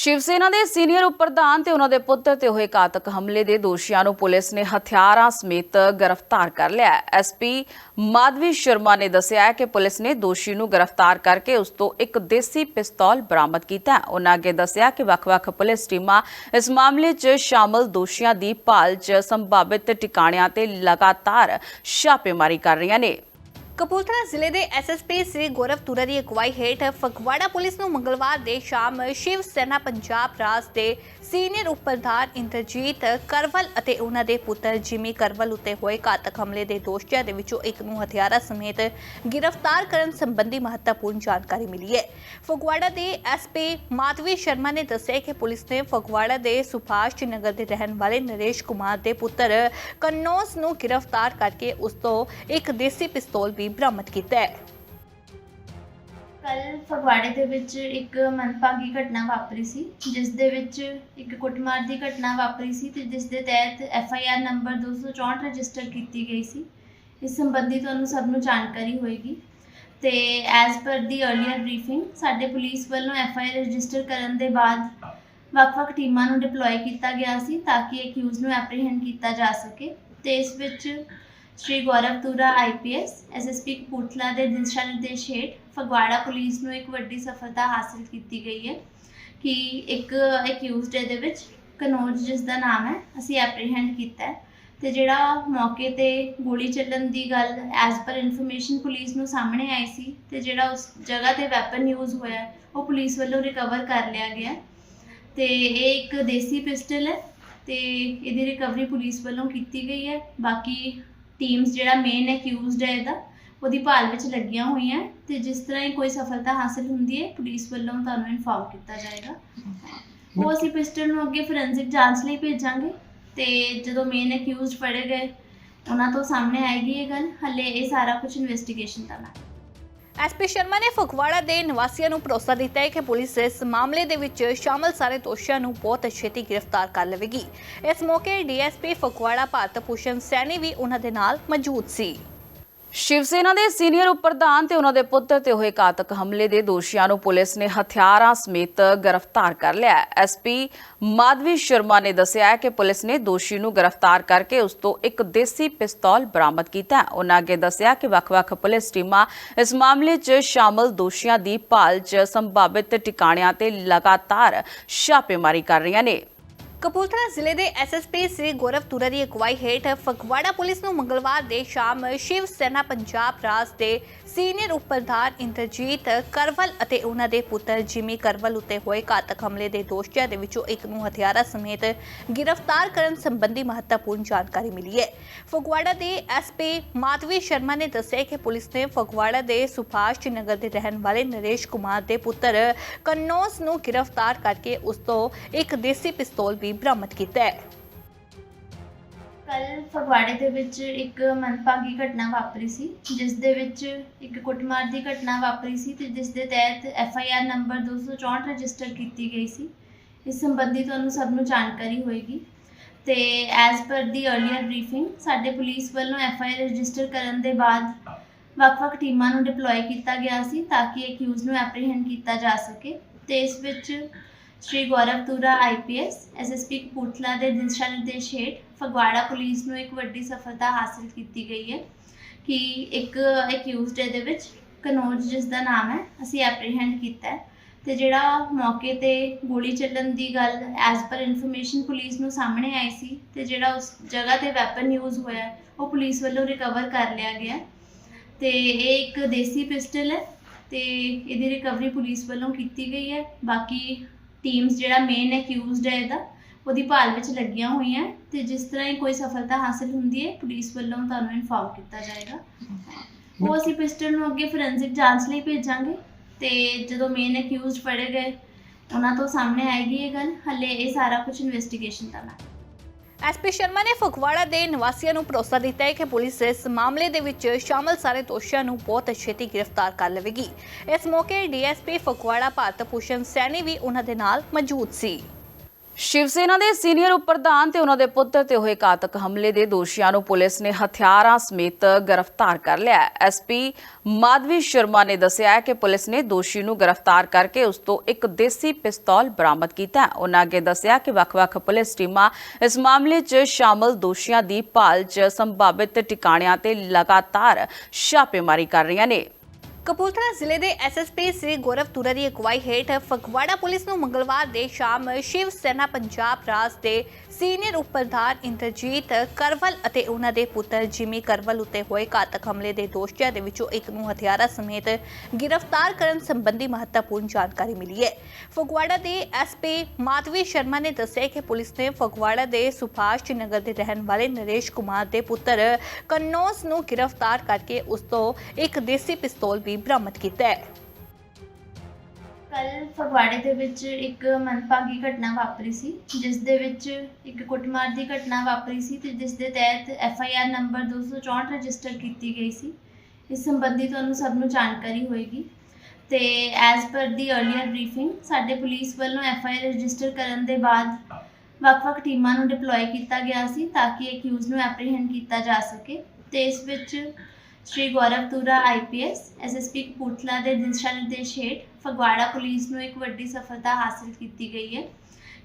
ਸ਼ਿਵ ਸੈਨਾ ਦੇ ਸੀਨੀਅਰ ਉਪ ਪ੍ਰਧਾਨ ਤੇ ਉਹਨਾਂ ਦੇ ਪੁੱਤਰ ਤੇ ਹੋਏ ਘਾਤਕ ਹਮਲੇ ਦੇ ਦੋਸ਼ੀਆਂ ਨੂੰ ਪੁਲਿਸ ਨੇ ਹਥਿਆਰਾਂ ਸਮੇਤ ਗ੍ਰਿਫਤਾਰ ਕਰ ਲਿਆ ਹੈ। ਐਸਪੀ ਮਾਧਵੀ ਸ਼ਰਮਾ ਨੇ ਦੱਸਿਆ ਹੈ ਕਿ ਪੁਲਿਸ ਨੇ ਦੋਸ਼ੀ ਨੂੰ ਗ੍ਰਿਫਤਾਰ ਕਰਕੇ ਉਸ ਤੋਂ ਇੱਕ ਦੇਸੀ ਪਿਸਤੌਲ ਬਰਾਮਦ ਕੀਤਾ ਹੈ। ਉਹਨਾਂ ਅੱਗੇ ਦੱਸਿਆ ਕਿ ਵੱਖ-ਵੱਖ ਪੁਲਿਸ ਟੀਮਾਂ ਇਸ ਮਾਮਲੇ 'ਚ ਸ਼ਾਮਲ ਦੋਸ਼ੀਆਂ ਦੀ ਭਾਲ 'ਚ ਸੰਭਾਵਿਤ ਟਿਕਾਣਿਆਂ ਤੇ ਲਗਾਤਾਰ ਛਾਪੇਮਾਰੀ ਕਰ ਰਹੀਆਂ ਨੇ। ਕਪੂਰਥਲਾ ਜ਼ਿਲ੍ਹੇ ਦੇ ਐਸਐਸਪੀ ਸ੍ਰੀ ਗੌਰਵ ਤੁਰਾ ਦੀ ਅਗਵਾਈ ਹੇਠ ਫਗਵਾੜਾ ਪੁਲਿਸ ਨੂੰ ਮੰਗਲਵਾਰ ਦੇ ਸ਼ਾਮ ਸ਼ਿਵ ਸੈਨਾ ਪੰਜਾਬ ਰਾਜ ਦੇ ਸੀਨੀਅਰ ਉਪ ਪ੍ਰਧਾਨ ਇੰਦਰਜੀਤ ਕਰਵਲ ਅਤੇ ਉਹਨਾਂ ਦੇ ਪੁੱਤਰ ਜਿਮੀ ਕਰਵਲ ਉੱਤੇ ਹੋਏ ਘਾਤਕ ਹਮਲੇ ਦੇ ਦੋਸ਼ੀਆਂ ਦੇ ਵਿੱਚੋਂ ਇੱਕ ਨੂੰ ਹਥਿਆਰਾਂ ਸਮੇਤ ਗ੍ਰਿਫਤਾਰ ਕਰਨ ਸੰਬੰਧੀ ਮਹੱਤਵਪੂਰਨ ਜਾਣਕਾਰੀ ਮਿਲੀ ਹੈ। ਫਗਵਾੜਾ ਦੇ ਐਸਪੀ ਮਾਧਵੀ ਸ਼ਰਮਾ ਨੇ ਦੱਸਿਆ ਕਿ ਪੁਲਿਸ ਨੇ ਫਗਵਾੜਾ ਦੇ ਸੁਭਾਸ਼ ਨਗਰ ਦੇ ਰਹਿਣ ਵਾਲੇ ਨਰੇਸ਼ ਕੁਮਾਰ ਦੇ ਪੁੱਤਰ ਕਨੌਸ ਨੂੰ ਗ੍ਰਿਫਤਾਰ ਕਰਕੇ ਉਸ ਤੋਂ ਇੱਕ ਦੇਸੀ ਪਿਸਤੌਲ ਵੀ ਬਰਾਮਦ ਕੀਤਾ ਹੈ। ਕੱਲ ਫਗਵਾੜੇ ਦੇ ਵਿੱਚ ਇੱਕ ਮੰਦਭਾਗੀ ਘਟਨਾ ਵਾਪਰੀ ਸੀ, ਜਿਸ ਦੇ ਵਿੱਚ ਇੱਕ ਕੁੱਟਮਾਰ ਦੀ ਘਟਨਾ ਵਾਪਰੀ ਸੀ ਤੇ ਜਿਸ ਦੇ ਤਹਿਤ F I R number 264 register ਕੀਤੀ ਗਈ ਸੀ। ਇਸ ਸੰਬੰਧੀ ਤੁਹਾਨੂੰ ਸਭ ਨੂੰ ਜਾਣਕਾਰੀ ਹੋਏਗੀ। ਤੇ as per the earlier briefing ਸਾਡੇ ਪੁਲਿਸ ਵੱਲੋਂ ਐਫ ਆਈ ਆਰ ਰਜਿਸਟਰ ਕਰਨ ਦੇ ਬਾਅਦ ਵੱਖ-ਵੱਖ ਟੀਮਾਂ ਨੂੰ ਡਿਪਲੋਏ ਕੀਤਾ ਗਿਆ ਸੀ ਤਾਂ ਕਿ ਅਕਿਊਜ਼ ਨੂੰ ਐਪਰੀਹੈਂਡ ਕੀਤਾ ਜਾ ਸਕੇ। ਤੇ ਇਸ ਵਿੱਚ ਸ਼੍ਰੀ ਗੌਰਵ ਤੁਰਾ ਆਈਪੀਐਸ ਐਸਐਸਪੀ ਕਪੂਰਥਲਾ ਦੇ ਦਿਸ਼ਾ ਨਿਰਦੇਸ਼ ਹੇਠ ਫਗਵਾੜਾ ਪੁਲਿਸ ਨੂੰ ਇੱਕ ਵੱਡੀ ਸਫਲਤਾ ਹਾਸਲ ਕੀਤੀ ਗਈ ਹੈ ਕਿ ਇੱਕ ਅਕਿਊਜ਼ਡ ਦੇ ਵਿੱਚ ਕਨੌਜ ਜਿਸ ਦਾ ਨਾਮ ਹੈ, ਅਸੀਂ ਐਪਰੀਹੈਂਡ ਕੀਤਾ ਹੈ ਤੇ ਜਿਹੜਾ ਮੌਕੇ ਤੇ ਗੋਲੀ ਚੱਲਣ ਦੀ ਗੱਲ ਐਜ਼ ਪਰ ਇਨਫੋਰਮੇਸ਼ਨ ਪੁਲਿਸ ਨੂੰ ਸਾਹਮਣੇ ਆਈ ਸੀ ਤੇ ਜਿਹੜਾ ਉਸ ਜਗ੍ਹਾ ਤੇ ਵੈਪਨ ਯੂਜ਼ ਹੋਇਆ ਉਹ ਪੁਲਿਸ ਵੱਲੋਂ ਰਿਕਵਰ ਕਰ ਲਿਆ ਗਿਆ ਤੇ ਇਹ ਇੱਕ ਦੇਸੀ ਪਿਸਟਲ ਹੈ ਤੇ ਇਹਦੀ ਰਿਕਵਰੀ ਪੁਲਿਸ ਵੱਲੋਂ ਕੀਤੀ ਗਈ ਹੈ। ਬਾਕੀ ਟੀਮਸ ਜਿਹੜਾ ਮੇਨ ਅਕਿਊਜ਼ਡ ਹੈ ਇਹਦਾ ਉਹਦੀ ਭਾਲ ਵਿੱਚ ਲੱਗੀਆਂ ਹੋਈਆਂ ਤੇ ਜਿਸ ਤਰ੍ਹਾਂ ਹੀ ਕੋਈ ਸਫਲਤਾ ਹਾਸਲ ਹੁੰਦੀ ਹੈ ਪੁਲਿਸ ਵੱਲੋਂ ਤੁਹਾਨੂੰ ਇਨਫਾਰਮ ਕੀਤਾ ਜਾਏਗਾ। ਉਹ ਅਸੀਂ ਪਿਸਟਲ ਨੂੰ ਅੱਗੇ ਫੋਰੈਂਸਿਕ ਜਾਂਚ ਲਈ ਭੇਜਾਂਗੇ ਤੇ ਜਦੋਂ ਮੇਨ ਅਕਿਊਜ਼ਡ ਫੜੇ ਗਏ ਉਹਨਾਂ ਤੋਂ ਸਾਹਮਣੇ ਆਏਗੀ ਇਹ ਗੱਲ। ਹੱਲੇ ਇਹ ਸਾਰਾ ਕੁਝ ਇਨਵੈਸਟੀਗੇਸ਼ਨ ਦਾ ਹੈ। ਐਸਪੀ ਸ਼ਰਮਾ ਨੇ ਫਗਵਾੜਾ ਦੇ ਨਿਵਾਸੀਆਂ ਨੂੰ ਭਰੋਸਾ ਦਿੱਤਾ ਹੈ ਕਿ ਪੁਲਿਸ ਇਸ ਮਾਮਲੇ ਦੇ ਵਿੱਚ ਸ਼ਾਮਲ ਸਾਰੇ ਦੋਸ਼ੀਆਂ ਨੂੰ ਬਹੁਤ ਛੇਤੀ ਗ੍ਰਿਫਤਾਰ ਕਰ ਲਵੇਗੀ। ਇਸ ਮੌਕੇ ਡੀਐਸਪੀ ਫਗਵਾੜਾ ਭਾਰਤ ਭੂਸ਼ਣ ਸੈਣੀ ਵੀ ਉਹਨਾਂ ਦੇ ਨਾਲ ਮੌਜੂਦ ਸੀ। ਸ਼ਿਵ ਸੈਨਾ ਦੇ ਸੀਨੀਅਰ ਉਪ ਪ੍ਰਧਾਨ ਤੇ ਉਹਨਾਂ ਦੇ ਪੁੱਤਰ ਤੇ ਹੋਏ ਘਾਤਕ ਹਮਲੇ ਦੇ ਦੋਸ਼ੀਆਂ ਨੂੰ ਪੁਲਿਸ ਨੇ ਹਥਿਆਰਾਂ ਸਮੇਤ ਗ੍ਰਿਫਤਾਰ ਕਰ ਲਿਆ ਹੈ। ਐਸਪੀ ਮਾਧਵੀ ਸ਼ਰਮਾ ਨੇ ਦੱਸਿਆ ਕਿ ਪੁਲਿਸ ਨੇ ਦੋਸ਼ੀ ਨੂੰ ਗ੍ਰਿਫਤਾਰ ਕਰਕੇ ਉਸ ਤੋਂ ਇੱਕ ਦੇਸੀ ਪਿਸਤੌਲ ਬਰਾਮਦ ਕੀਤਾ ਹੈ। ਉਹਨਾਂ ਅੱਗੇ ਦੱਸਿਆ ਕਿ ਵੱਖ-ਵੱਖ ਪੁਲਿਸ ਟੀਮਾਂ ਇਸ ਮਾਮਲੇ 'ਚ ਸ਼ਾਮਲ ਦੋਸ਼ੀਆਂ ਦੀ ਭਾਲ 'ਚ ਸੰਭਾਵਿਤ ਟਿਕਾਣਿਆਂ ਤੇ ਲਗਾਤਾਰ ਛਾਪੇਮਾਰੀ ਕਰ ਰਹੀਆਂ ਨੇ। ਕਪੂਰਥਲਾ ਜ਼ਿਲ੍ਹੇ ਦੇ ਐਸਐਸਪੀ ਸ੍ਰੀ ਗੌਰਵ ਤੁਰਾ ਦੀ ਅਗਵਾਈ ਹੇਠ ਫਗਵਾੜਾ ਪੁਲਿਸ ਨੂੰ ਮੰਗਲਵਾਰ ਦੇ ਸ਼ਾਮ ਸ਼ਿਵ ਸੈਨਾ ਪੰਜਾਬ ਰਾਜ ਦੇ ਸੀਨੀਅਰ ਉਪ ਪ੍ਰਧਾਨ ਇੰਦਰਜੀਤ ਕਰਵਲ ਅਤੇ ਉਹਨਾਂ ਦੇ ਪੁੱਤਰ ਜਿਮੀ ਕਰਵਲ ਉੱਤੇ ਹੋਏ ਘਾਤਕ ਹਮਲੇ ਦੇ ਦੋਸ਼ੀਆਂ ਦੇ ਵਿੱਚੋਂ ਇੱਕ ਨੂੰ ਹਥਿਆਰਾਂ ਸਮੇਤ ਗ੍ਰਿਫਤਾਰ ਕਰਨ ਸੰਬੰਧੀ ਮਹੱਤਵਪੂਰਨ ਜਾਣਕਾਰੀ ਮਿਲੀ ਹੈ। ਫਗਵਾੜਾ ਦੇ ਐਸਪੀ ਮਾਧਵੀ ਸ਼ਰਮਾ ਨੇ ਦੱਸਿਆ ਕਿ ਪੁਲਿਸ ਨੇ ਫਗਵਾੜਾ ਦੇ ਸੁਭਾਸ਼ ਨਗਰ ਦੇ ਰਹਿਣ ਵਾਲੇ ਨਰੇਸ਼ ਕੁਮਾਰ ਦੇ ਪੁੱਤਰ ਕਨੌਸ ਨੂੰ ਗ੍ਰਿਫਤਾਰ ਕਰਕੇ ਉਸ ਤੋਂ ਇੱਕ ਦੇਸੀ ਪਿਸਤੌਲ ਵੀ ਬਰਾਮਦ ਕੀਤਾ ਹੈ। ਕੱਲ ਫਗਵਾੜੇ ਦੇ ਵਿੱਚ ਇੱਕ ਮੰਦਭਾਗੀ ਘਟਨਾ ਵਾਪਰੀ ਸੀ, ਜਿਸ ਦੇ ਵਿੱਚ ਇੱਕ ਕੁੱਟਮਾਰ ਦੀ ਘਟਨਾ ਵਾਪਰੀ ਸੀ ਤੇ ਜਿਸ ਦੇ ਤਹਿਤ F I R number 264 register ਕੀਤੀ ਗਈ ਸੀ। ਇਸ ਸੰਬੰਧੀ ਤੁਹਾਨੂੰ ਸਭ ਨੂੰ ਜਾਣਕਾਰੀ ਹੋਏਗੀ ਤੇ as per the earlier briefing ਸਾਡੇ ਪੁਲਿਸ ਵੱਲੋਂ ਐਫ ਆਈ ਆਰ ਰਜਿਸਟਰ ਕਰਨ ਦੇ ਬਾਅਦ ਵੱਖ-ਵੱਖ ਟੀਮਾਂ ਨੂੰ ਡਿਪਲੋਏ ਕੀਤਾ ਗਿਆ ਸੀ ਤਾਂ ਕਿ ਅਕਿਊਜ਼ ਨੂੰ ਐਪਰੀਹੈਂਡ ਕੀਤਾ ਜਾ ਸਕੇ ਤੇ ਇਸ ਵਿੱਚ ਸ਼੍ਰੀ ਗੌਰਵ ਤੁਰਾ ਆਈਪੀਐਸ ਐਸਐਸਪੀ ਕਪੂਰਥਲਾ ਦੇ ਦਿਸ਼ਾ ਨਿਰਦੇਸ਼ ਹੇਠ ਫਗਵਾੜਾ ਪੁਲਿਸ ਨੂੰ ਇੱਕ ਵੱਡੀ ਸਫਲਤਾ ਹਾਸਲ ਕੀਤੀ ਗਈ ਹੈ ਕਿ ਇੱਕ ਅਕਿਊਜ਼ਡ ਦੇ ਵਿੱਚ, ਕਨੌਜ ਜਿਸ ਦਾ ਨਾਮ ਹੈ, ਅਸੀਂ ਐਪਰੀਹੈਂਡ ਕੀਤਾ ਹੈ ਤੇ ਜਿਹੜਾ ਮੌਕੇ ਤੇ ਗੋਲੀ ਚੱਲਣ ਦੀ ਗੱਲ ਐਜ਼ ਪਰ ਇਨਫੋਰਮੇਸ਼ਨ ਪੁਲਿਸ ਨੂੰ ਸਾਹਮਣੇ ਆਈ ਸੀ ਤੇ ਜਿਹੜਾ ਉਸ ਜਗ੍ਹਾ ਤੇ ਵੈਪਨ ਯੂਜ਼ ਹੋਇਆ ਉਹ ਪੁਲਿਸ ਵੱਲੋਂ ਰਿਕਵਰ ਕਰ ਲਿਆ ਗਿਆ ਤੇ ਇਹ ਇੱਕ ਦੇਸੀ ਪਿਸਟਲ ਹੈ ਤੇ ਇਹਦੀ ਰਿਕਵਰੀ ਪੁਲਿਸ ਵੱਲੋਂ ਕੀਤੀ ਗਈ ਹੈ, ਬਾਕੀ ਟੀਮਸ ਜਿਹੜਾ ਮੇਨ ਅਕਿਊਜ਼ਡ ਹੈ ਇਹਦਾ ਉਹਦੀ ਭਾਲ ਵਿੱਚ ਲੱਗੀਆਂ ਹੋਈਆਂ ਤੇ ਜਿਸ ਤਰ੍ਹਾਂ ਹੀ ਕੋਈ ਸਫਲਤਾ ਹਾਸਲ ਹੁੰਦੀ ਹੈ, ਪੁਲਿਸ ਵੱਲੋਂ ਤੁਹਾਨੂੰ ਇਨਫਾਰਮ ਕੀਤਾ ਜਾਏਗਾ। ਉਹ ਅਸੀਂ ਪਿਸਟਲ ਨੂੰ ਅੱਗੇ ਫੋਰੈਂਸਿਕ ਜਾਂਚ ਲਈ ਭੇਜਾਂਗੇ ਤੇ ਜਦੋਂ ਮੇਨ ਅਕਿਊਜ਼ਡ ਫੜੇ ਗਏ, ਉਹਨਾਂ ਤੋਂ ਸਾਹਮਣੇ ਆਏਗੀ ਇਹ ਗੱਲ। ਹੱਲੇ ਇਹ ਸਾਰਾ ਕੁਝ ਇਨਵੈਸਟੀਗੇਸ਼ਨ ਦਾ ਮੈਟਰ ਐਸਪੀ ਸ਼ਰਮਾ ਨੇ ਫਗਵਾੜਾ ਦੇ ਨਿਵਾਸੀਆਂ ਨੂੰ ਭਰੋਸਾ ਦਿੱਤਾ ਹੈ ਕਿ ਪੁਲਿਸ ਇਸ ਮਾਮਲੇ ਦੇ ਵਿੱਚ ਸ਼ਾਮਲ ਸਾਰੇ ਦੋਸ਼ੀਆਂ ਨੂੰ ਬਹੁਤ ਛੇਤੀ ਗ੍ਰਿਫਤਾਰ ਕਰ ਲਵੇਗੀ। ਇਸ ਮੌਕੇ ਡੀਐਸਪੀ ਫਗਵਾੜਾ ਭਾਰਤ ਭੂਸ਼ਣ ਸੈਣੀ ਵੀ ਉਹਨਾਂ ਦੇ ਨਾਲ ਮੌਜੂਦ ਸੀ। ਸ਼ਿਵ ਸੈਨਾ ਦੇ ਸੀਨੀਅਰ ਉਪ ਪ੍ਰਧਾਨ ਤੇ ਉਹਨਾਂ ਦੇ ਪੁੱਤਰ ਤੇ ਹੋਏ ਘਾਤਕ ਹਮਲੇ ਦੇ ਦੋਸ਼ੀਆਂ ਨੂੰ ਪੁਲਿਸ ਨੇ ਹਥਿਆਰਾਂ ਸਮੇਤ ਗ੍ਰਿਫਤਾਰ ਕਰ ਲਿਆ ਹੈ। ਐਸਪੀ ਮਾਧਵੀ ਸ਼ਰਮਾ ਨੇ ਦੱਸਿਆ ਕਿ ਪੁਲਿਸ ਨੇ ਦੋਸ਼ੀ ਨੂੰ ਗ੍ਰਿਫਤਾਰ ਕਰਕੇ ਉਸ ਤੋਂ ਇੱਕ ਦੇਸੀ ਪਿਸਤੌਲ ਬਰਾਮਦ ਕੀਤਾ ਹੈ। ਉਹਨਾਂ ਅੱਗੇ ਦੱਸਿਆ ਕਿ ਵੱਖ-ਵੱਖ ਪੁਲਿਸ ਟੀਮਾਂ ਇਸ ਮਾਮਲੇ 'ਚ ਸ਼ਾਮਲ ਦੋਸ਼ੀਆਂ ਦੀ ਭਾਲ 'ਚ ਸੰਭਾਵਿਤ ਟਿਕਾਣਿਆਂ ਤੇ ਲਗਾਤਾਰ ਛਾਪੇਮਾਰੀ ਕਰ ਰਹੀਆਂ ਨੇ। ਕਪੂਰਥਲਾ ਜ਼ਿਲ੍ਹੇ ਦੇ ਐਸਐਸਪੀ ਸ੍ਰੀ ਗੌਰਵ ਤੁਰਾ ਦੀ ਅਗਵਾਈ ਹੇਠ ਫਗਵਾੜਾ ਪੁਲਿਸ ਨੂੰ ਮੰਗਲਵਾਰ ਦੇ ਸ਼ਾਮ ਸ਼ਿਵ ਸੈਨਾ ਪੰਜਾਬ ਰਾਜ ਦੇ ਸੀਨੀਅਰ ਉਪ ਪ੍ਰਧਾਨ ਇੰਦਰਜੀਤ ਕਰਵਲ ਅਤੇ ਉਹਨਾਂ ਦੇ ਪੁੱਤਰ ਜਿਮੀ ਕਰਵਲ ਉੱਤੇ ਹੋਏ ਘਾਤਕ ਹਮਲੇ ਦੇ ਦੋਸ਼ੀਆਂ ਦੇ ਵਿੱਚੋਂ ਇੱਕ ਨੂੰ ਹਥਿਆਰਾਂ ਸਮੇਤ ਗ੍ਰਿਫਤਾਰ ਕਰਨ ਸੰਬੰਧੀ ਮਹੱਤਵਪੂਰਨ ਜਾਣਕਾਰੀ ਮਿਲੀ ਹੈ। ਫਗਵਾੜਾ ਦੇ ਐਸਪੀ ਮਾਧਵੀ ਸ਼ਰਮਾ ਨੇ ਦੱਸਿਆ ਕਿ ਪੁਲਿਸ ਨੇ ਫਗਵਾੜਾ ਦੇ ਸੁਭਾਸ਼ ਨਗਰ ਦੇ ਰਹਿਣ ਵਾਲੇ ਨਰੇਸ਼ ਕੁਮਾਰ ਦੇ ਪੁੱਤਰ ਕਨੌਸ ਨੂੰ ਗ੍ਰਿਫਤਾਰ ਕਰਕੇ ਉਸ ਤੋਂ ਇੱਕ ਦੇਸੀ ਪਿਸਤੌਲ ਵੀ ਬਰਾਮਦ ਕੀਤਾ ਹੈ। ਕੱਲ ਫਗਵਾੜੇ ਦੇ ਵਿੱਚ ਇੱਕ ਮੰਦਭਾਗੀ ਘਟਨਾ ਵਾਪਰੀ ਸੀ, ਜਿਸ ਦੇ ਵਿੱਚ ਇੱਕ ਕੁੱਟਮਾਰ ਦੀ ਘਟਨਾ ਵਾਪਰੀ ਸੀ ਤੇ ਜਿਸ ਦੇ ਤਹਿਤ F I R number 264 register ਕੀਤੀ ਗਈ ਸੀ। ਇਸ ਸੰਬੰਧੀ ਤੁਹਾਨੂੰ ਸਭ ਨੂੰ ਜਾਣਕਾਰੀ ਹੋਏਗੀ ਤੇ as per the earlier briefing ਸਾਡੇ ਪੁਲਿਸ ਵੱਲੋਂ ਐਫ ਆਈ ਆਰ ਰਜਿਸਟਰ ਕਰਨ ਦੇ ਬਾਅਦ ਵੱਖ-ਵੱਖ ਟੀਮਾਂ ਨੂੰ ਡਿਪਲੋਏ ਕੀਤਾ ਗਿਆ ਸੀ ਤਾਂ ਕਿ ਅਕਿਊਜ਼ ਨੂੰ ਐਪਰੀਹੈਂਡ ਕੀਤਾ ਜਾ ਸਕੇ ਤੇ ਇਸ ਵਿੱਚ ਸ਼੍ਰੀ ਗੌਰਵ ਤੁਰਾ ਆਈਪੀਐਸ ਐਸਐਸਪੀ ਕਪੂਰਥਲਾ ਦੇ ਦਿਸ਼ਾ ਨਿਰਦੇਸ਼ ਹੇਠ ਫਗਵਾੜਾ ਪੁਲਿਸ ਨੂੰ ਇੱਕ ਵੱਡੀ ਸਫਲਤਾ ਹਾਸਲ ਕੀਤੀ ਗਈ ਹੈ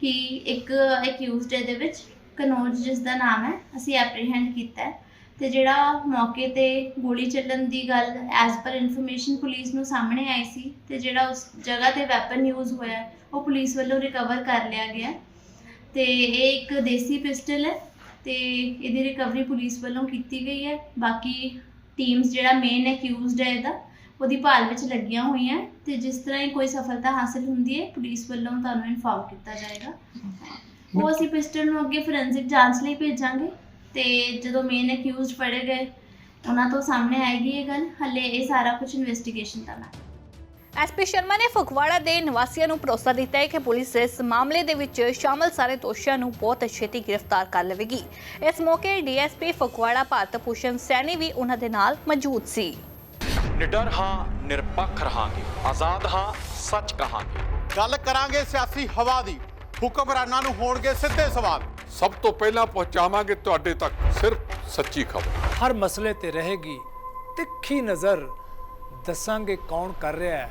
ਕਿ ਇੱਕ ਅਕਿਊਜ਼ਡ ਦੇ ਵਿੱਚ ਕਨੋਜ ਜਿਸ ਦਾ ਨਾਮ ਹੈ, ਅਸੀਂ ਐਪਰੀਹੈਂਡ ਕੀਤਾ ਹੈ ਤੇ ਜਿਹੜਾ ਮੌਕੇ ਤੇ ਗੋਲੀ ਚੱਲਣ ਦੀ ਗੱਲ ਐਜ਼ ਪਰ ਇਨਫੋਰਮੇਸ਼ਨ ਪੁਲਿਸ ਨੂੰ ਸਾਹਮਣੇ ਆਈ ਸੀ ਤੇ ਜਿਹੜਾ ਉਸ ਜਗ੍ਹਾ ਤੇ ਵੈਪਨ ਯੂਜ਼ ਹੋਇਆ ਉਹ ਪੁਲਿਸ ਵੱਲੋਂ ਰਿਕਵਰ ਕਰ ਲਿਆ ਗਿਆ ਤੇ ਇਹ ਇੱਕ ਦੇਸੀ ਪਿਸਟਲ ਹੈ ਤੇ ਇਹਦੀ ਰਿਕਵਰੀ ਪੁਲਿਸ ਵੱਲੋਂ ਕੀਤੀ ਗਈ ਹੈ, ਬਾਕੀ ਟੀਮਸ ਜਿਹੜਾ ਮੇਨ ਅਕਿਊਜ਼ਡ ਹੈ ਇਹਦਾ, ਉਹਦੀ ਭਾਲ ਵਿੱਚ ਲੱਗੀਆਂ ਹੋਈਆਂ ਤੇ ਜਿਸ ਤਰ੍ਹਾਂ ਹੀ ਕੋਈ ਸਫਲਤਾ ਹਾਸਲ ਹੁੰਦੀ ਹੈ, ਪੁਲਿਸ ਵੱਲੋਂ ਤੁਹਾਨੂੰ ਇਨਫੋਰਮ ਕੀਤਾ ਜਾਏਗਾ। ਉਹ ਅਸੀਂ ਪਿਸਟਲ ਨੂੰ ਅੱਗੇ ਫੋਰੈਂਸਿਕ ਜਾਂਚ ਲਈ ਭੇਜਾਂਗੇ ਤੇ ਜਦੋਂ ਮੇਨ ਅਕਿਊਜ਼ਡ ਫੜੇ ਗਏ, ਉਹਨਾਂ ਤੋਂ ਸਾਹਮਣੇ ਆਏਗੀ ਇਹ ਗੱਲ। ਹੱਲੇ ਇਹ ਸਾਰਾ ਕੁਝ ਇਨਵੈਸਟੀਗੇਸ਼ਨ ਦਾ ਮੈਟਰ ਐਸਪੀ ਸ਼ਰਮਾ ਨੇ ਫਗਵਾੜਾ ਦੇ ਨਿਵਾਸੀਆਂ ਨੂੰ ਭਰੋਸਾ ਦਿੱਤਾ ਹੈ ਕਿ ਪੁਲਿਸ ਇਸ ਮਾਮਲੇ ਦੇ ਵਿੱਚ ਸ਼ਾਮਲ ਸਾਰੇ ਦੋਸ਼ੀਆਂ ਨੂੰ ਬਹੁਤ ਛੇਤੀ ਗ੍ਰਿਫਤਾਰ ਕਰ ਲਵੇਗੀ। ਇਸ ਮੌਕੇ ਡੀਐਸਪੀ ਫਗਵਾੜਾ ਭਾਰਤ ਭੂਸ਼ਣ ਸੈਣੀ ਵੀ ਉਹਨਾਂ ਦੇ ਨਾਲ ਮੌਜੂਦ ਸੀ। ਨਿਡਰ ਹਾਂ ਨਿਰਪੱਖ ਰਹਾਂਗੇ। ਆਜ਼ਾਦ ਹਾਂ ਸੱਚ ਕਹਾਂਗੇ। ਗੱਲ ਕਰਾਂਗੇ ਸਿਆਸੀ ਹਵਾ ਦੀ। ਹੁਕਮਰਾਨਾਂ ਨੂੰ ਹੋਣਗੇ ਸਿੱਧੇ ਸਵਾਲ। ਸਭ ਤੋਂ ਪਹਿਲਾਂ ਪਹੁੰਚਾਵਾਂਗੇ ਤੁਹਾਡੇ ਤੱਕ ਸਿਰਫ ਸੱਚੀ ਖਬਰ। ਹਰ ਮਸਲੇ ਤੇ ਰਹੇਗੀ ਤਿੱਖੀ ਨਜ਼ਰ। ਦੱਸਾਂਗੇ ਕੌਣ ਕਰ ਰਿਹਾ ਹੈ।